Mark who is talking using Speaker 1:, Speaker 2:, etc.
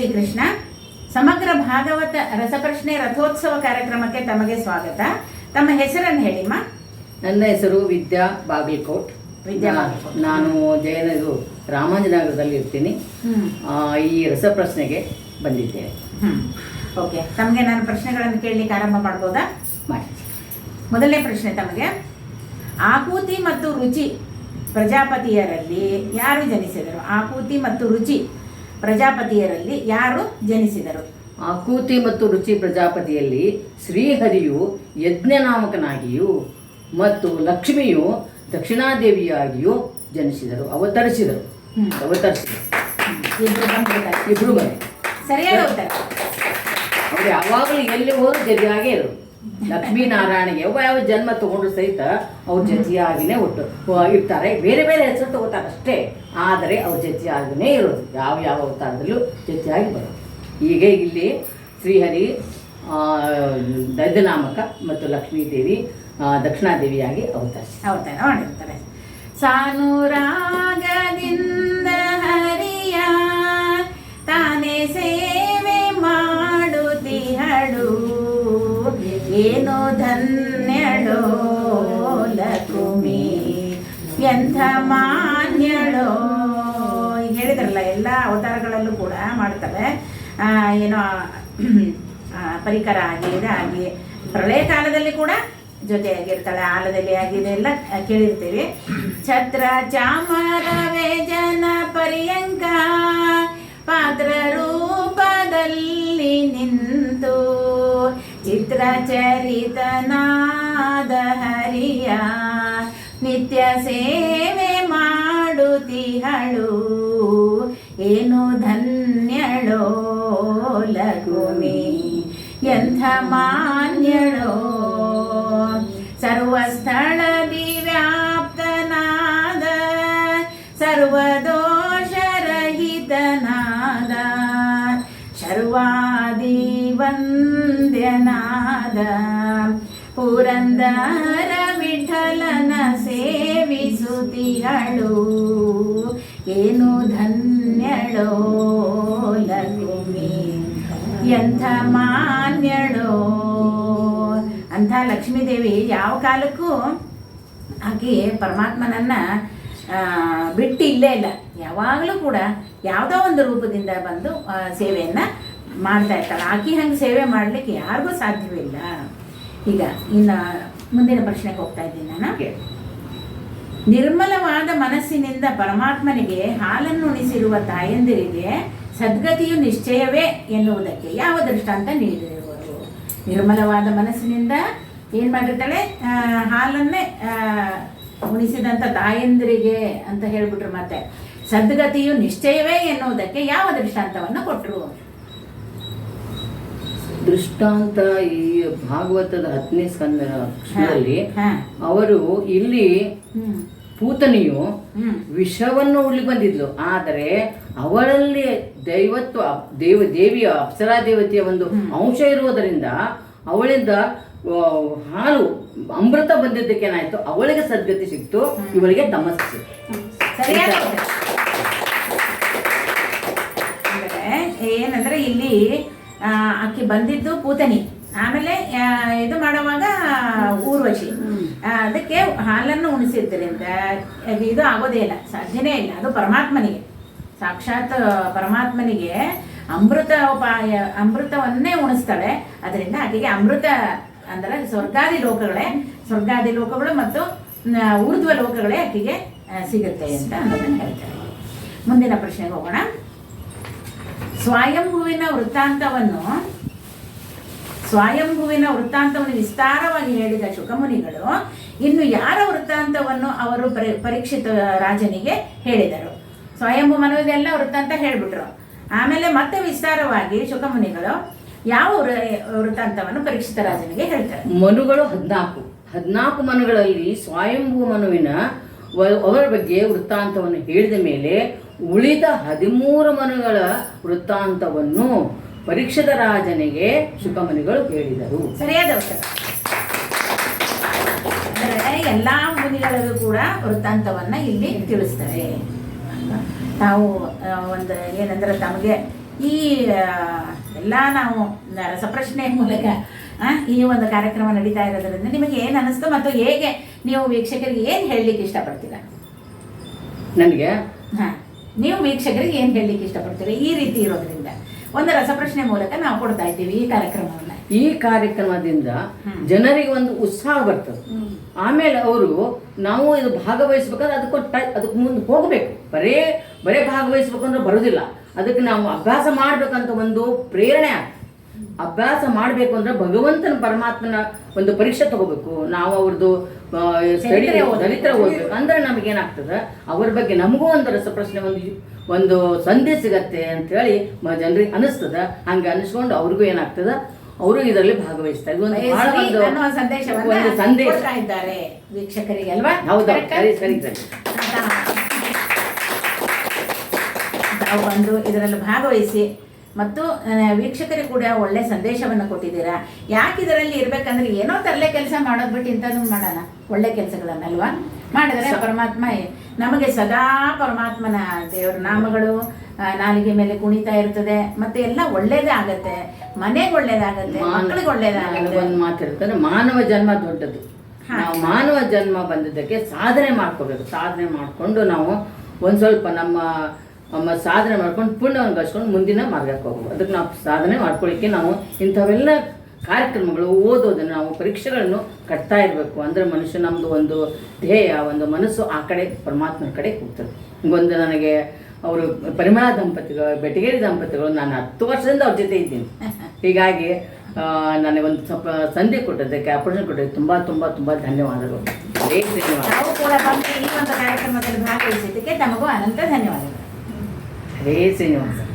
Speaker 1: ಶ್ರೀಕೃಷ್ಣ. ಸಮಗ್ರ ಭಾಗವತ ರಸಪ್ರಶ್ನೆ ರಥೋತ್ಸವ ಕಾರ್ಯಕ್ರಮಕ್ಕೆ ತಮಗೆ ಸ್ವಾಗತ. ತಮ್ಮ ಹೆಸರನ್ನು ಹೇಳಿಮ್ಮ
Speaker 2: ನನ್ನ ಹೆಸರು ವಿದ್ಯಾ ಬಾಗಲಕೋಟ್.
Speaker 1: ವಿದ್ಯಾ ಬಾಗಲಕೋಟ್.
Speaker 2: ನಾನು ಜಯನಗರ ರಾಮಾಂಜನಗರದಲ್ಲಿ ಇರ್ತೀನಿ. ಈ ರಸಪ್ರಶ್ನೆಗೆ ಬಂದಿದ್ದೇನೆ.
Speaker 1: ಓಕೆ ತಮಗೆ ನಾನು ಪ್ರಶ್ನೆಗಳನ್ನು ಕೇಳಲಿಕ್ಕೆ ಆರಂಭ ಮಾಡ್ಬೋದಾ?
Speaker 2: ಮಾಡಿ.
Speaker 1: ಮೊದಲನೇ ಪ್ರಶ್ನೆ ತಮಗೆ. ಆಕೂತಿ ಮತ್ತು ರುಚಿ ಪ್ರಜಾಪತಿಯರಲ್ಲಿ ಯಾರು ಜನಿಸಿದರು? ಆಕೂತಿ ಮತ್ತು ರುಚಿ ಪ್ರಜಾಪತಿಯರಲ್ಲಿ ಯಾರು ಜನಿಸಿದರು?
Speaker 2: ಆಕೂತಿ ಮತ್ತು ರುಚಿ ಪ್ರಜಾಪತಿಯಲ್ಲಿ ಶ್ರೀಹರಿಯು ಯಜ್ಞನಾಮಕನಾಗಿಯೂ ಮತ್ತು ಲಕ್ಷ್ಮಿಯು ದಕ್ಷಿಣಾದೇವಿಯಾಗಿಯೂ ಜನಿಸಿದರು ಅವತರಿಸಿದರು. ಅವತರಿಸಿದರು.
Speaker 1: ಇಬ್ರು. ಸರಿಯಾದ ಉತ್ತರ.
Speaker 2: ಅವ್ರು ಯಾವಾಗಲೂ ಎಲ್ಲಿ ಹೋದ್ರು ಜೊತೆಯಾಗೇ ಇರು ಲಕ್ಷ್ಮೀನಾರಾಯಣಿಗೆ ಯಾವ ಯಾವ ಜನ್ಮ ತಗೊಂಡ್ರು ಸಹಿತ ಅವ್ರ ಜೊತೆಯಾಗಿನೇ ಒಟ್ಟು ಆ, ಇರ್ತಾರೆ ಬೇರೆ ಬೇರೆ ಹೆಸರು ತಗೋತಾರೆ ಅಷ್ಟೇ. ಆದರೆ ಅವ್ರ ಆಗಿನೇ ಇರೋದು. ಯಾವ ಯಾವ ಅವತಾರದಲ್ಲೂ ಆಗಿ ಬರೋದು. ಹೀಗೆ ಇಲ್ಲಿ ಶ್ರೀಹರಿ ದೈದನಾಮಕ ಮತ್ತು ಲಕ್ಷ್ಮೀದೇವಿ ದಕ್ಷಿಣಾದೇವಿಯಾಗಿ ಅವತಾರ
Speaker 1: ಅವತಾರ ಮಾಡಿರ್ತಾರೆ. ಸಾನುರಾಗದಿಂದ ಹರಿಯ ತಾನೇ ಸೇವೆ ಏನೋ ಧನ್ಯಳೋ ಲಕುಮಿ ಎಂಥ ಮಾನ್ಯಳೋ? ಹೇಳಿದ್ರಲ್ಲ, ಎಲ್ಲ ಅವತಾರಗಳಲ್ಲೂ ಕೂಡ ಮಾಡ್ತಾರೆ ಏನೋ ಪರಿಕರ ಆಗಿ ಇದಾಗಿ ಪ್ರಳಯ ಕಾಲದಲ್ಲಿ ಕೂಡ ಜೊತೆಯಾಗಿರ್ತಾಳೆ, ಆಲದಲ್ಲಿ ಆಗಿದೆ ಎಲ್ಲ ಕೇಳಿರ್ತೀವಿ. ಛತ್ರ ಚಾಮರವೇ ಜನ ಪರ್ಯಂಕ, ಪಾತ್ರ ರೂಪದಲ್ಲಿ ನಿಂತು. ಚಿತ್ರ ಚರಿತನಾದ ಹರಿಯ ನಿತ್ಯ ಸೇವೆ ಮಾಡುತ್ತಿಹಳು ಏನು ಧನ್ಯಳೋ ಲಘುಮಿ ಎಂಥ ಮಾನ್ಯಳೋ ಸರ್ವಸ್ಥಳದಿ ವ್ಯಾಪ್ತನಾದ ಸರ್ವದೋಷರಹಿತನಾದ ಶರ್ವಾದಿ ವಂದ್ಯನಾದ ಪುರಂದರ ವಿಠಲನ ಸೇವಿಸುತ್ತಿಯಳು ಏನು ಧನ್ಯಳೋ ಲಕ್ಷ್ಮಿ, ಎಂಥ ಮಾನ್ಯಳೋ? ಅಂಥ ಲಕ್ಷ್ಮೀದೇವಿ ಯಾವ ಕಾಲಕ್ಕೂ ಆಕೆ ಪರಮಾತ್ಮನನ್ನ ಬಿಟ್ಟು ಇಲ್ಲೇ. ಯಾವಾಗಲೂ ಕೂಡ ಯಾವುದೋ ಒಂದು ರೂಪದಿಂದ ಬಂದು ಸೇವೆಯನ್ನ ಮಾಡ್ತಾ ಇರ್ತಾಳೆ ಆಕೆ ಹಂಗೆ ಸೇವೆ ಮಾಡಲಿಕ್ಕೆ ಯಾರಿಗೂ ಸಾಧ್ಯವಿಲ್ಲ ಈಗ ಇನ್ನು ಮುಂದಿನ ಪ್ರಶ್ನೆಗೆ ಹೋಗ್ತಾ ಇದ್ದೀನಿ ನಾನು. ನಿರ್ಮಲವಾದ ಮನಸ್ಸಿನಿಂದ ಪರಮಾತ್ಮನಿಗೆ ಹಾಲನ್ನು ಉಣಿಸಿರುವ ತಾಯಂದಿರಿಗೆ ಸದ್ಗತಿಯು ನಿಶ್ಚಯವೇ ಎನ್ನುವುದಕ್ಕೆ ಯಾವ ದೃಷ್ಟಾಂತ ನೀಡಿರುವರು ನಿರ್ಮಲವಾದ ಮನಸ್ಸಿನಿಂದ ಏನು ಮಾಡಿರ್ತಾಳೆ? ಹಾಲನ್ನೇ ಉಣಿಸಿದಂಥ ಉಣಿಸಿದಂತ ತಾಯಂದಿರಿಗೆ ಅಂತ ಹೇಳ್ಬಿಟ್ರು ಮತ್ತೆ. ಸದ್ಗತಿಯು ನಿಶ್ಚಯವೇ ಎನ್ನುವುದಕ್ಕೆ ಯಾವ ದೃಷ್ಟಾಂತವನ್ನು ಕೊಟ್ಟರು
Speaker 2: ದೃಷ್ಟಾಂತ ಈ ಭಾಗವತದ ಹತ್ತನೇ ಸ್ಕಂದದಲ್ಲಿ. ಅವರು ಇಲ್ಲಿ ಪೂತನಿಯು ವಿಷವನ್ನು ಉಳಿ ಬಂದಿದ್ಲು. ಆದರೆ ಅವರಲ್ಲಿ ದೈವತ್ವ ದೇವ ದೇವಿಯ ಅಪ್ಸರಾ ದೇವತೆಯ ಒಂದು ಅಂಶ ಇರುವುದರಿಂದ ಅವಳಿಂದ ಹಾಲು ಅಮೃತ ಬಂದಿದ್ದಕ್ಕೆ ಏನಾಯ್ತು? ಅವಳಿಗೆ ಸದ್ಗತಿ ಸಿಕ್ತು ಇವಳಿಗೆ ತಮಸ್ಸು.
Speaker 1: ಏನಂದ್ರೆ ಇಲ್ಲಿ ಆಕೆ ಬಂದಿದ್ದು ಪೂತನಿ. ಆಮೇಲೆ ಇದು ಮಾಡುವಾಗ ಊರ್ವಶಿ. ಅದಕ್ಕೆ ಹಾಲನ್ನು ಉಣಿಸಿದ್ದರಿಂದ ಅಂತ. ಇದು ಆಗೋದೇ ಇಲ್ಲ ಸಾಧ್ಯನೇ ಇಲ್ಲ. ಅದು ಪರಮಾತ್ಮನಿಗೆ. ಸಾಕ್ಷಾತ್ ಪರಮಾತ್ಮನಿಗೆ ಅಮೃತ ಉಪಾಯ ಅಮೃತವನ್ನೇ ಉಣಿಸ್ತಾಳೆ. ಅದರಿಂದ ಆಕೆಗೆ ಅಮೃತ ಅಂದ್ರೆ ಸ್ವರ್ಗಾದಿ ಲೋಕಗಳೇ ಸ್ವರ್ಗಾದಿ ಲೋಕಗಳು ಮತ್ತು ಊರ್ಧ್ವ ಲೋಕಗಳೇ ಆಕೆಗೆ ಸಿಗುತ್ತೆ ಅಂತ ಅನ್ನೋದನ್ನ ಹೇಳ್ತಾರೆ. ಮುಂದಿನ ಪ್ರಶ್ನೆಗೆ ಹೋಗೋಣ. ಸ್ವಯಂಭುವಿನ ವೃತ್ತಾಂತವನ್ನು ಸ್ವಯಂಭುವಿನ ವೃತ್ತಾಂತವನ್ನು ವಿಸ್ತಾರವಾಗಿ ಹೇಳಿದ ಶುಕಮುನಿಗಳು, ಇನ್ನು ಯಾರ ವೃತ್ತಾಂತವನ್ನು ಅವರು ಪರಿ, ಪರೀಕ್ಷಿತ ರಾಜನಿಗೆ ಹೇಳಿದರು? ಸ್ವಯಂಭು ಮನೋದೆಲ್ಲ ವೃತ್ತಾಂತ ಹೇಳ್ಬಿಟ್ರು. ಆಮೇಲೆ ಮತ್ತೆ ವಿಸ್ತಾರವಾಗಿ ಶುಕಮುನಿಗಳು ಯಾವ ವೃತ್ತಾಂತವನ್ನು ಪರೀಕ್ಷಿತ ರಾಜನಿಗೆ ಹೇಳ್ತಾರೆ?
Speaker 2: ಮನುಗಳು ಹದಿನಾಲ್ಕು. ಹದಿನಾಲ್ಕು ಮನುಗಳಲ್ಲಿ ಸ್ವಯಂಭೂ ಮನುವಿನ ಅವರ ಬಗ್ಗೆ ವೃತ್ತಾಂತವನ್ನು ಹೇಳಿದ ಮೇಲೆ ಉಳಿದ ಹದಿಮೂರು ಮನುಗಳ ವೃತ್ತಾಂತವನ್ನು ಪರೀಕ್ಷದ ರಾಜನಿಗೆ ಶುಕಮನಿಗಳು ಹೇಳಿದರು.
Speaker 1: ಸರಿಯಾದ ಎಲ್ಲಾ ಮುನಿಗಳಿಗೂ ಕೂಡ ವೃತ್ತಾಂತವನ್ನ ಇಲ್ಲಿ ತಿಳಿಸ್ತಾರೆ. ನಾವು ಒಂದು ಏನಂದ್ರೆ ತಮಗೆ ಈ ಎಲ್ಲ ನಾವು ರಸಪ್ರಶ್ನೆ ಮೂಲಕ ಈ ಒಂದು ಕಾರ್ಯಕ್ರಮ ನಡೀತಾ ಇರೋದ್ರಿಂದ ನಿಮಗೆ ಏನು ಅನಿಸ್ತು ಮತ್ತು ಹೇಗೆ ನೀವು ವೀಕ್ಷಕರಿಗೆ ಏನು ಹೇಳಲಿಕ್ಕೆ ಇಷ್ಟಪಡ್ತೀರಾ?
Speaker 2: ನನಗೆ
Speaker 1: ನೀವು ವೀಕ್ಷಕರಿಗೆ ಏನು ಹೇಳಲಿಕ್ಕೆ ಇಷ್ಟಪಡ್ತೀರಿ? ಈ ರೀತಿ ಇರೋದ್ರಿಂದ. ಒಂದು ರಸಪ್ರಶ್ನೆ ಮೂಲಕ ನಾವು ಕೊಡ್ತಾ ಇದ್ದೀವಿ ಈ ಕಾರ್ಯಕ್ರಮವನ್ನು.
Speaker 2: ಈ ಕಾರ್ಯಕ್ರಮದಿಂದ. ಜನರಿಗೆ ಒಂದು ಉತ್ಸಾಹ ಬರ್ತದೆ. ಆಮೇಲೆ ಅವರು ನಾವು ಇದು ಭಾಗವಹಿಸ್ಬೇಕಾದ್ರೆ ಅದಕ್ಕೆ ಟೈ- ಅದಕ್ಕೆ ಮುಂದೆ ಹೋಗಬೇಕು. ಬರೇ ಬರೇ ಭಾಗವಹಿಸ್ಬೇಕು ಅಂದ್ರೆ ಬರೋದಿಲ್ಲ. ಅದಕ್ಕೆ ನಾವು ಅಭ್ಯಾಸ ಮಾಡಬೇಕಂತ ಒಂದು ಪ್ರೇರಣೆ ಆಗ್ತದೆ. ಅಭ್ಯಾಸ ಮಾಡಬೇಕು ಅಂದ್ರೆ ಭಗವಂತನ ಪರಮಾತ್ಮನ ಒಂದು ಪರೀಕ್ಷೆ ತಗೋಬೇಕು. ನಾವು ಅವ್ರದ್ದು
Speaker 1: ದಲಿತರ ಓದ್ಬೇಕು.
Speaker 2: ಅಂದ್ರೆ ನಮಗೇನಾಗ್ತದೆ? ಅವ್ರ ಬಗ್ಗೆ ನಮಗೂ ಒಂದು ರಸಪ್ರಶ್ನೆ ಒಂದು ಒಂದು ಸಂಧಿ ಸಿಗತ್ತೆ ಅಂತೇಳಿ ಜನರಿಗೆ ಅನಿಸ್ತದ. ಹಂಗೆ ಅನಿಸ್ಕೊಂಡು ಅವ್ರಿಗೂ ಏನಾಗ್ತದ? ಅವರು ಇದರಲ್ಲಿ ಭಾಗವಹಿಸ್ತಾರೆ. ಒಂದು ಸಂದೇಶ
Speaker 1: ವೀಕ್ಷಕರಿಗೆ ಅಲ್ವಾ?
Speaker 2: ಹೌದು ಸರಿ ಸರಿ ಸರಿ.
Speaker 1: ತಾವು ಬಂದು ಇದರಲ್ಲಿ ಭಾಗವಹಿಸಿ ಮತ್ತು ವೀಕ್ಷಕರಿಗೆ ಕೂಡ ಒಳ್ಳೆ ಸಂದೇಶವನ್ನು ಕೊಟ್ಟಿದ್ದೀರಾ? ಯಾಕೆ ಇದರಲ್ಲಿ ಇರ್ಬೇಕಂದ್ರೆ ಏನೋ ತರಲೆ ಕೆಲಸ ಮಾಡೋದು ಬಿಟ್ಟು ಇಂಥದ್ದು ಮಾಡೋಣ. ಒಳ್ಳೆ ಕೆಲಸಗಳನ್ನಲ್ವಾ? ಮಾಡಿದ್ರೆ ಪರಮಾತ್ಮ ನಮಗೆ ಸದಾ ಪರಮಾತ್ಮನ ದೇವರ ನಾಮಗಳು ನಾಲಿಗೆ ಮೇಲೆ ಕುಣಿತಾ ಇರ್ತದೆ. ಮತ್ತೆ ಎಲ್ಲ ಒಳ್ಳೇದೇ ಆಗತ್ತೆ ಮನೆಗೆ ಒಳ್ಳೇದಾಗತ್ತೆ. ಮಕ್ಕಳಿಗೆ ಒಳ್ಳೇದಾಗತ್ತೆ.
Speaker 2: ಒಂದು ಮಾತಿರ್ತದೆ ಮಾನವ ಜನ್ಮ ದೊಡ್ಡದು.
Speaker 1: ಹಾ.
Speaker 2: ನಾವು ಮಾನವ ಜನ್ಮ ಬಂದಿದ್ದಕ್ಕೆ ಸಾಧನೆ ಮಾಡ್ಕೋಬೇಕು. ಸಾಧನೆ ಮಾಡಿಕೊಂಡು ನಾವು ಒಂದು ಸ್ವಲ್ಪ ನಮ್ಮ ನಮ್ಮ ಸಾಧನೆ ಮಾಡ್ಕೊಂಡು ಪುಣ್ಯವನ್ನು ಗಳಿಸ್ಕೊಂಡು ಮುಂದಿನ ಮಾರ್ಗಕ್ಕೆ ಹೋಗ್ಬೇಕು ಅದಕ್ಕೆ ನಾವು ಸಾಧನೆ ಮಾಡ್ಕೊಳ್ಳಿಕ್ಕೆ ನಾವು ಇಂಥವೆಲ್ಲ ಕಾರ್ಯಕ್ರಮಗಳು ಓದೋದನ್ನು ನಾವು ಪರೀಕ್ಷೆಗಳನ್ನು ಕಟ್ತಾ ಇರಬೇಕು. ಅಂದರೆ ಮನುಷ್ಯ ನಮ್ಮದು ಒಂದು ಧ್ಯೇಯ ಒಂದು ಮನಸ್ಸು ಆ ಕಡೆ ಪರಮಾತ್ಮನ ಕಡೆ ಹೋಗ್ತದೆ. ಒಂದು ನನಗೆ ಅವರು ಪರಿಮಳ ದಂಪತಿಗಳು ಬೆಟಗೇರಿ ದಂಪತಿಗಳು ನಾನು ಹತ್ತು ವರ್ಷದಿಂದ ಅವ್ರ ಜೊತೆ ಇದ್ದೀನಿ. ಹೀಗಾಗಿ ನನಗೆ ಒಂದು ಸ್ವಲ್ಪ ಸಂಧಿ ಕೊಟ್ಟದಕ್ಕೆ ಆಪರ್ಚುನಿಟಿ ಕೊಟ್ಟದಕ್ಕೆ ತುಂಬ ತುಂಬ ತುಂಬ ಧನ್ಯವಾದಗಳು.
Speaker 1: ಒಂದು ಕಾರ್ಯಕ್ರಮದಲ್ಲಿ ಭಾಗವಹಿಸಿದ್ದಕ್ಕೆ ತಮಗೂ ಅನಂತ ಧನ್ಯವಾದಗಳು.
Speaker 2: Vê, Senhor.